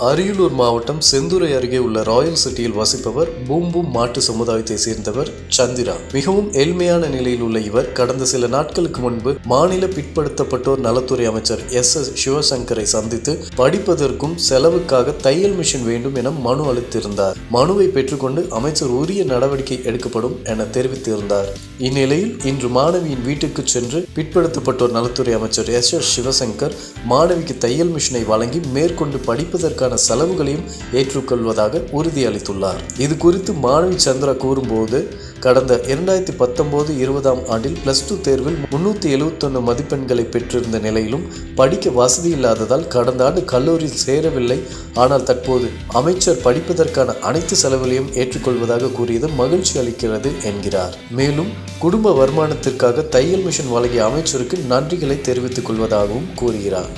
அரியலூர் மாவட்டம் செந்துறை அருகே உள்ள ராயல் சிட்டியில் வசிப்பவர் பூம்பூம் மாட்டு சமுதாயத்தை சேர்ந்தவர் சந்திரா. மிகவும் ஏழ்மையான நிலையில் உள்ள இவர் கடந்த சில நாட்களுக்கு முன்பு மாநில பிற்படுத்தப்பட்டோர் நலத்துறை அமைச்சர் எஸ். எஸ். சிவசங்கரை சந்தித்து படிப்பதற்கும் செலவுக்காக தையல் மிஷின் வேண்டும் என மனு அளித்திருந்தார். மனுவை பெற்றுக்கொண்டு அமைச்சர் உரிய நடவடிக்கை எடுக்கப்படும் என தெரிவித்திருந்தார். இந்நிலையில் இன்று மாணவியின் வீட்டுக்கு சென்று பிற்படுத்தப்பட்டோர் நலத்துறை அமைச்சர் எஸ். எஸ். சிவசங்கர் மாணவிக்கு தையல் மிஷினை வழங்கி மேற்கொண்டு படிப்பதற்கான செலவுகளையும் ஏற்றுக்கொள்வதாக உறுதியளித்துள்ளார். இது குறித்து மாணவி சந்திரா கூறும்போது கடந்த இரண்டாயிரத்தி பத்தொன்பது இருபதாம் ஆண்டில் பிளஸ் டூ தேர்வில் முன்னூற்றி எழுபத்தொன்று மதிப்பெண்களை பெற்றிருந்த நிலையிலும் படிக்க வசதி இல்லாததால் கடந்த ஆண்டு கல்லூரியில் சேரவில்லை. ஆனால் தற்போது அமைச்சர் படிப்பதற்கான அனைத்து செலவுகளையும் ஏற்றுக்கொள்வதாக கூறியது மகிழ்ச்சி அளிக்கிறது என்கிறார். மேலும் குடும்ப வருமானத்திற்காக தையல் மிஷின் வழங்கிய அமைச்சருக்கு நன்றிகளை தெரிவித்துக் கொள்வதாகவும் கூறுகிறார்.